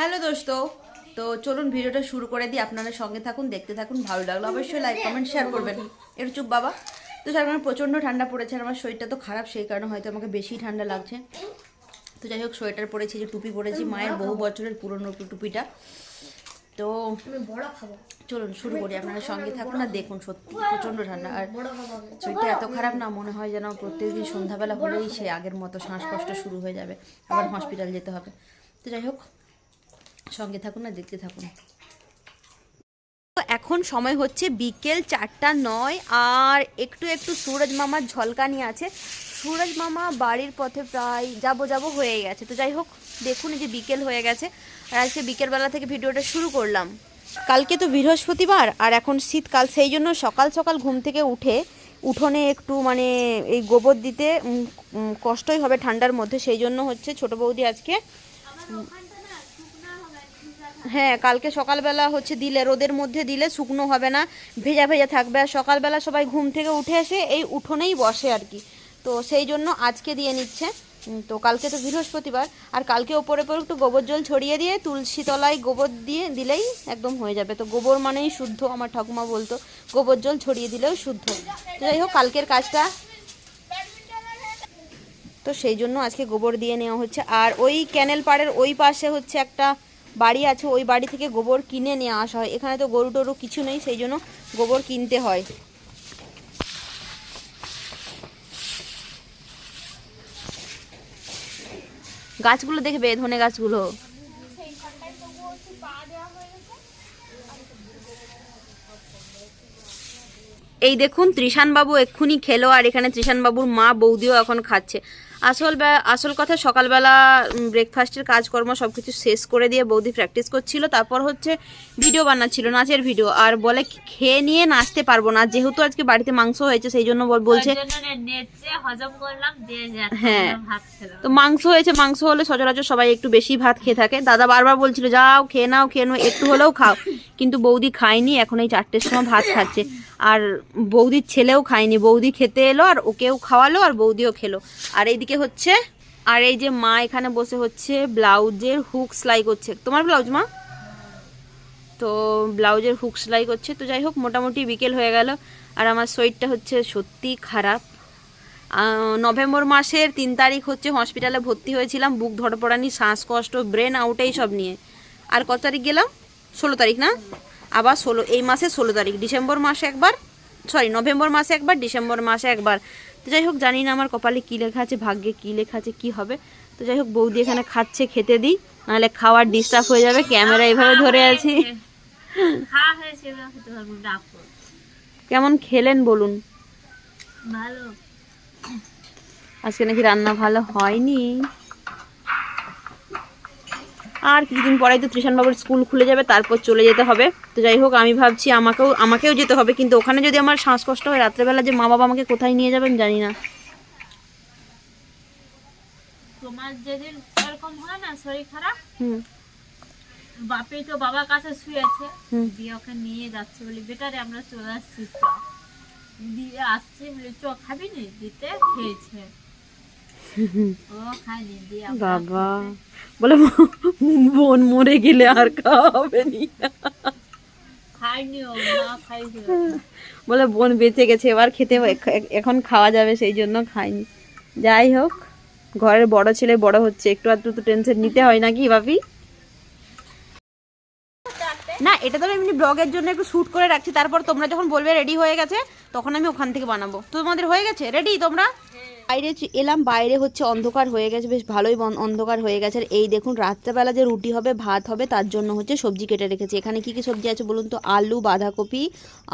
Hello দোস্ত। তো চলুন ভিডিওটা শুরু করে দিই। আপনারা সঙ্গে থাকুন, দেখতে থাকুন, ভালো লাগল অবশ্যই লাইক কমেন্ট শেয়ার করবেন। একটু চুপ বাবা। তো যার কারণে প্রচণ্ড ঠান্ডা পড়েছে আর আমার শরীরটা তো খারাপ, সেই কারণে হয়তো আমাকে বেশি ঠান্ডা লাগছে। তো যাই হোক, সোয়েটার পরেছি, যে টুপি পরেছি, মায়ের বহু বছরের পুরনো টুপিটা। তো চলুন শুরু করি। আপনারা সঙ্গে থাকুন আর দেখুন সত্যি প্রচণ্ড ঠান্ডা। আর। শরীরটা এত খারাপ না, মনে হয় যেন প্রত্যেকদিন সন্ধ্যাবেলা হলেই সে আগের মতো শ্বাসকষ্ট শুরু হয়ে যাবে। আবার হসপিটাল যেতে হবে। তো যাই হোক সঙ্গে থাকুন আর দেখতে থাকুন। এখন সময় হচ্ছে বিকেল চারটা নয় আর একটু একটু সুরজ মামার ঝলকানি আছে। সুরজ মামা বাড়ির পথে প্রায় যাব যাব হয়ে গেছে। তো যাই হোক, দেখুন যে বিকেল হয়ে গেছে। আর আজকে বিকেলবেলা থেকে ভিডিওটা শুরু করলাম। কালকে তো বৃহস্পতিবার আর এখন শীতকাল, সেই জন্য সকাল সকাল ঘুম থেকে উঠে উঠোনে একটু মানে এই গোবর দিতে কষ্টই হবে ঠান্ডার মধ্যে। সেই জন্য হচ্ছে ছোট বৌদি আজকে হ্যাঁ কালকে সকালবেলা হচ্ছে দিলে, রোদের মধ্যে দিলে শুকনো হবে না, ভেজা ভেজা থাকবে। আর সকালবেলা সবাই ঘুম থেকে উঠে এসে এই উঠোনেই বসে আর কি। তো সেই জন্য আজকে দিয়ে নিচ্ছে। তো কালকে তো বৃহস্পতিবার, আর কালকে ওপরে পরে একটু গোবর জল ছড়িয়ে দিয়ে, তুলসী তলায় গোবর দিয়ে দিলেই একদম হয়ে যাবে। তো গোবর মানেই শুদ্ধ, আমার ঠাকুমা বলতো, গোবর জল ছড়িয়ে দিলেও শুদ্ধ। তো যাই হোক, কালকের কাজটা। তো সেই জন্য আজকে গোবর দিয়ে নেওয়া হচ্ছে। আর ওই ক্যানেল পাড়ের ওই পাশে হচ্ছে একটা বাড়ি আছে, ওই বাড়ি থেকে গোবর কিনে নিয়ে আসা হয়। এখানে তো গরু টরু কিছু নেই, সেই জন্য গোবর কিনতে হয়। গাছগুলো দেখবে, ধনে গাছগুলো। এই দেখুন ত্রিশানবাবু এক্ষুনি খেলো, আর এখানে ত্রিশানবাবুর মা বৌদিও এখন খাচ্ছে। আসল ব্যা- আসল কথা সকালবেলা ব্রেকফাস্টের কাজকর্ম সব কিছু শেষ করে দিয়ে বৌদি প্র্যাকটিস করছিল তারপর হচ্ছে ভিডিও বানাচ্ছিল নাচের ভিডিও আর বলে খেয়ে নিয়ে নাচতে পারব না যেহেতু আজকে বাড়িতে মাংস হয়েছে সেই জন্য বলছে হ্যাঁ। তো মাংস হয়েছে মাংস হলে সচরাচর সবাই একটু বেশি ভাত খেয়ে থাকে। দাদা বারবার বলছিল যাও খেয়ে নাও খেয়ে নাও একটু হলেও খাও। কিন্তু বৌদি খায়নি এখন এই চারটের সময় ভাত খাচ্ছে। আর বৌদির ছেলেও খায়নি বৌদি খেতে এলো আর ওকেও খাওয়ালো আর বৌদিও খেলো। আর এইদিকে হচ্ছে, আর এই যে মা এখানে বসে হচ্ছে ব্লাউজের হুক সেলাই করছে। তোমার ব্লাউজ, মা? তো ব্লাউজের হুক সেলাই করছে। তো যাই হোক, মোটামুটি বিকেল হয়ে গেল, আর আমার শরীরটা হচ্ছে সত্যি খারাপ। নভেম্বর মাসের তিন তারিখ হচ্ছে হসপিটালে ভর্তি হয়েছিলাম, বুক ধরপড়ানি শ্বাসকষ্ট, ব্রেন আউট এই সব নিয়ে। আর কত তারিখ গেলাম? ষোলো তারিখ, না? আবার ষোলো, এই মাসে ষোলো তারিখ, ডিসেম্বর মাসে একবার সরি নভেম্বর মাসে একবার ডিসেম্বর মাসে একবার। তো যাই হোক জানি না আমার কপালে কী লেখা আছে ভাগ্যে কী লেখা আছে কী হবে। তো যাই হোক বৌদি এখানে খাচ্ছে খেতে দিই নাহলে খাওয়ার ডিস্টার্ব হয়ে যাবে ক্যামেরা এইভাবে ধরে আছি। কেমন খেলেন বলুন? ভালো। আজকে নাকি রান্না ভালো হয়নি। আর কিছুদিন পরেই তো ত্রিশানবাবুর স্কুল খুলে যাবে তারপর চলে যেতে হবে। তো যাই হোক আমি ভাবছি আমাকেও আমাকেও যেতে হবে কিন্তু ওখানে যদি আমার শ্বাসকষ্ট হয় রাত্রেবেলা যে মা বাবা আমাকে কোথায় নিয়ে যাবেন জানি না। তোমার যেদিন এরকম হয় না শরীর খারাপ? হুম। বাপি তো বাবার কাছে শুয়েছে। দিয়ে ওকে নিয়ে যাচ্ছে বলি বেটারে আমরা চলে আসছি দিয়ে আসছে বলি চ খাবি নি? দিতে খেয়েছে ও খায়নি দিয়ে আমরা বাবা। বলে বোন মরে গেলে আর নি। মা খাইছে বলে বোন বেঁচে গেছে এবার খেতে এখ- এখন খাওয়া যাবে সেই জন্য খাইনি। যাই হোক ঘরের বড় ছেলে বড় হচ্ছে একটু আধটু তো টেনশন নিতে হয় নাকি ভাবি? না এটা তো আমি এমনি ব্লগের জন্য একটু শ্যুট করে রাখছি। তারপর তোমরা যখন বলবে রেডি হয়ে গেছে তখন আমি ওখান থেকে বানাবো। তোমাদের হয়ে গেছে? রেডি তোমরা? বাইরে এলাম, বাইরে হচ্ছে অন্ধকার হয়ে গেছে, বেশ ভালোই অন্ধকার হয়ে গেছে। আর এই দেখুন, রাত্রেবেলা যে রুটি হবে, ভাত হবে, তার জন্য হচ্ছে সবজি কেটে রেখেছি। এখানে কি কি সবজি আছে বলুন তো? আলু, বাঁধাকপি,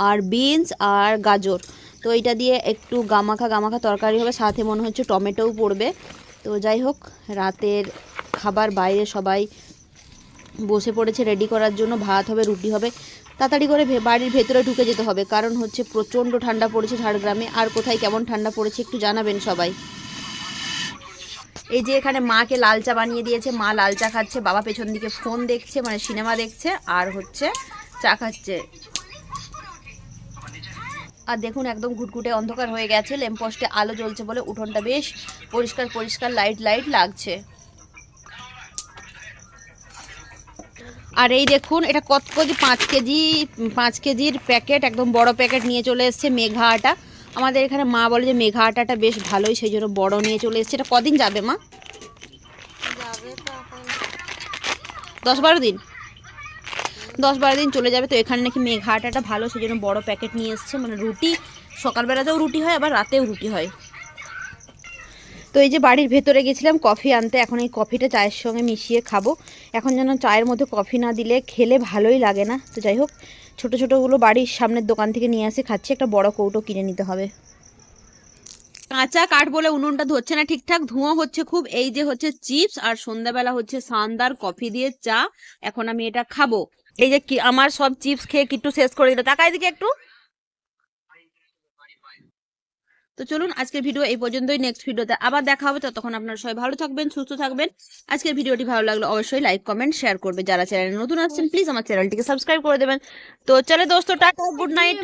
আর বিনস, আর গাজর। তো এটা দিয়ে একটু গামাখা গামাখা তরকারি হবে, সাথে মনে হচ্ছে টমেটোও পড়বে। তো যাই হোক, রাতের খাবার বাইরে সবাই বসে পড়েছে রেডি করার জন্য। ভাত হবে, রুটি হবে। তাড়াতাড়ি করে বাড়ির ভেতরে ঢুকে যেতে হবে। কারণ হচ্ছে প্রচণ্ড ঠান্ডা পড়েছে ঝাড়গ্রামে। আর কোথায় কেমন ঠান্ডা পড়েছে একটু জানাবেন সবাই। এই যে এখানে মাকে লাল চা বানিয়ে দিয়েছে। মা লাল চা খাচ্ছে, বাবা পেছন দিকে ফোন দেখছে মানে সিনেমা দেখছে, আর হচ্ছে চা খাচ্ছে। আর দেখুন, একদম ঘুটঘুটে অন্ধকার হয়ে গেছে। ল্যাম্পপোস্টে আলো জ্বলছে বলে উঠোনটা বেশ পরিষ্কার পরিষ্কার লাইট লাইট লাগছে। আর এই দেখুন এটা কত কেজি? পাঁচ কেজি পাঁচ কেজির প্যাকেট একদম বড় প্যাকেট নিয়ে চলে এসছে মেঘা আটা আমাদের এখানে মা বলে যে মেঘা আটাটা বেশ ভালোই সেই জন্য বড় নিয়ে চলে এসছে। এটা কদিন যাবে মা? দশ বারো দিন? দশ বারো দিন চলে যাবে তো এখানে নাকি মেঘা আটাটা ভালো সেই জন্য বড় প্যাকেট নিয়ে এসছে। মানে রুটি সকালবেলাতেও রুটি হয় আবার রাতেও রুটি হয়। তো এই যে বাড়ির ভেতরে গেছিলাম, কফি আনতে। এখন এই কফিটা চায়ের সঙ্গে মিশিয়ে খাব। এখন যেন চায়ের মধ্যে কফি না দিলে খেলে ভালোই লাগে না। তো যাই হোক, ছোটো ছোটোগুলো বাড়ির সামনের দোকান থেকে নিয়ে আসে খাচ্ছি। একটা বড় কৌটো কিনে নিতে হবে। কাঁচা কাঠ বলে উনুনটা ধরছে না ঠিকঠাক। ধোঁয়া হচ্ছে খুব। এই যে হচ্ছে চিপস আর সন্ধ্যাবেলা হচ্ছে সান্দার কফি দিয়ে চা। এখন আমি এটা খাব। এই যে আমার সব চিপস খেয়ে কিট্টু শেষ করে দিল। তাকাই দিকে একটু। তো চলুন আজকের ভিডিও এই পর্যন্তই। নেক্সট ভিডিওতে আবার দেখা হবে। ততক্ষণ আপনারা সবাই ভালো থাকবেন, সুস্থ থাকবেন। আজকের ভিডিওটি ভালো লাগলে অবশ্যই লাইক কমেন্ট শেয়ার করবে। যারা চ্যানেলে নতুন আসছেন প্লিজ আমার চ্যানেলটিকে সাবস্ক্রাইব করে দেবেন। তো চলে দোস্ত, টাটা গুড নাইট